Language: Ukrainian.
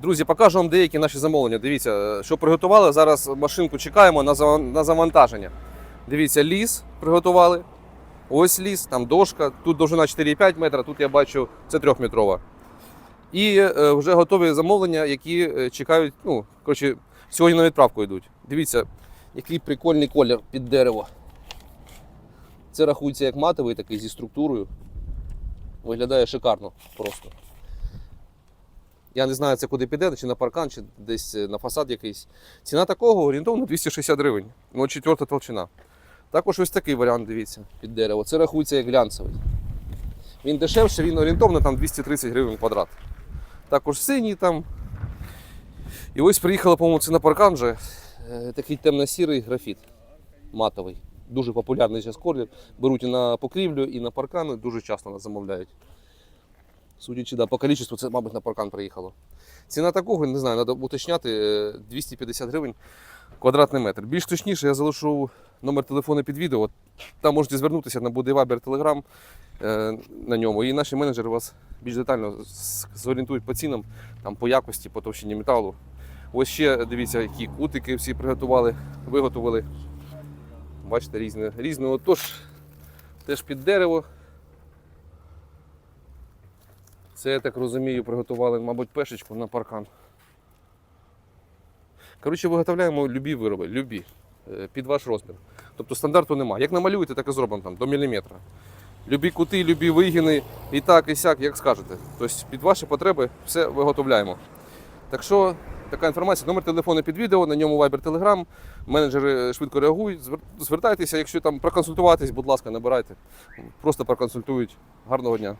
Друзі, покажу вам деякі наші замовлення. Дивіться, е, що приготували. Зараз машинку чекаємо на завантаження. Дивіться, ліс приготували. Ось ліс, там дошка. Тут довжина 4,5 метра, тут я бачу це 3-метрова. І е, вже готові замовлення, які е, чекають. Ну, коротше, сьогодні на відправку йдуть. Дивіться, який прикольний колір під дерево. Це рахується як матовий такий зі структурою. Виглядає шикарно просто. Я не знаю, це куди піде, чи на паркан, чи десь е, на фасад якийсь. Ціна такого орієнтовно 260 гривень. Ну, четверта толщина. Також ось такий варіант, дивіться, під дерево. Це рахується як глянцевий. Він дешевший, він орієнтовно там 230 гривень квадрат. Також синій там. І ось приїхала, по-моєму, це на паркан вже. е, Такий темно-сірий графіт матовий. Дуже популярний зараз колір. Беруть і на покрівлю, і на паркани, дуже часто нас замовляють. Судячи да, по кількості, це, мабуть, на паркан приїхало. Ціна такого, не знаю, треба уточняти е, 250 гривень квадратний метр. Більш точніше, я залишу номер телефону під відео. Там можете звернутися на буде Viber Telegram е, на ньому. І наші менеджери вас більш детально зорієнтують по цінам, там, по якості, по товщині металу. Ось ще дивіться, які кутики всі приготували, виготовили. Бачите, різне. різне. Отож, теж під дерево. Це, я так розумію, приготували, мабуть, пешечку на паркан. Коротше, виготовляємо любі вироби, любі, е, під ваш розмір. Тобто стандарту немає. Як намалюєте, так і зробимо там, до міліметра. Любі кути, любі вигини, і так, і сяк, як скажете. Тобто під ваші потреби все виготовляємо. Так що така інформація, номер телефону під відео, на ньому Viber Telegram. Менеджери швидко реагують. Звертайтеся, якщо там проконсультуватись, будь ласка, набирайте. Просто проконсультують. Гарного дня.